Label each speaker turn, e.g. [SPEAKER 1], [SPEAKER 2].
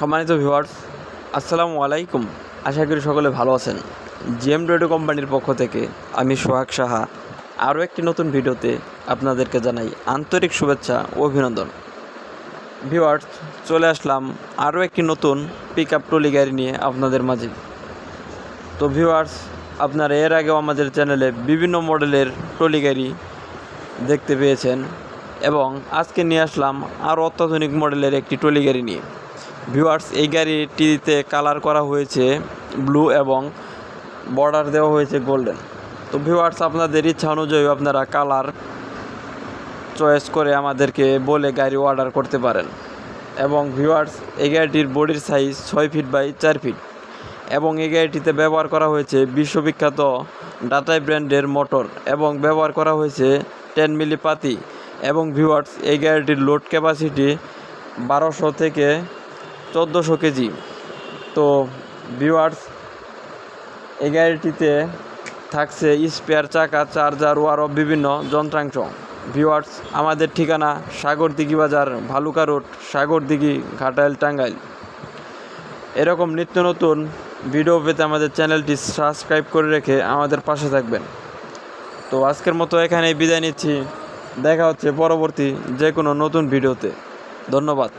[SPEAKER 1] সম্মানিত ভিউয়ার্স আসসালামু আলাইকুম। আশা করি সকলে ভালো আছেন। জিএম রেডিও কোম্পানির পক্ষ থেকে আমি সোহাগ সাহা। আরও একটি নতুন ভিডিওতে আপনাদেরকে জানাই আন্তরিক শুভেচ্ছা ও অভিনন্দন। ভিউয়ার্স চলে আসলাম আরও একটি নতুন পিক আপ ট্রলি গাড়ি নিয়ে আপনাদের মাঝে। তো ভিউয়ার্স আপনারা এর আগেও আমাদের চ্যানেলে বিভিন্ন মডেলের ট্রলি গাড়ি দেখতে পেয়েছেন এবং আজকে নিয়ে আসলাম আরও অত্যাধুনিক মডেলের একটি ট্রলি গাড়ি নিয়ে। ভিউয়ার্স, এই গাড়িটিতে কালার করা হয়েছে ব্লু এবং বর্ডার দেওয়া হয়েছে গোল্ডেন। তো ভিউয়ার্স, আপনাদের ইচ্ছা অনুযায়ী আপনারা কালার চয়েস করে আমাদেরকে বলে গাড়ি অর্ডার করতে পারেন। এবং ভিউয়ার্স, এই গাড়িটির বডির সাইজ ছয় ফিট বাই চার ফিট এবং এই গাড়িটিতে ব্যবহার করা হয়েছে বিশ্ববিখ্যাত ডাটাই ব্র্যান্ডের মোটর এবং ব্যবহার করা হয়েছে টেন মিলি পাতি। এবং ভিউয়ার্স, এই গাড়িটির লোড ক্যাপাসিটি বারোশো থেকে চোদ্দোশো কেজি। তো ভিউয়ার্স এই গাড়িটিতে থাকছে স্পেয়ার চাকা চার্জার ও আরও বিভিন্ন যন্ত্রাংশ। ভিউয়ার্স আমাদের ঠিকানা সাগরদিঘি বাজার, ভালুকা রোড, সাগরদিঘি, ঘাটাইল, টাঙ্গাইল। এরকম নিত্য নতুন ভিডিও পেতে আমাদের চ্যানেলটি সাবস্ক্রাইব করে রেখে আমাদের পাশে থাকবেন। তো আজকের মতো এখানেই বিদায় নিচ্ছি। দেখা হচ্ছে পরবর্তী যে কোনো নতুন ভিডিওতে ধন্যবাদ।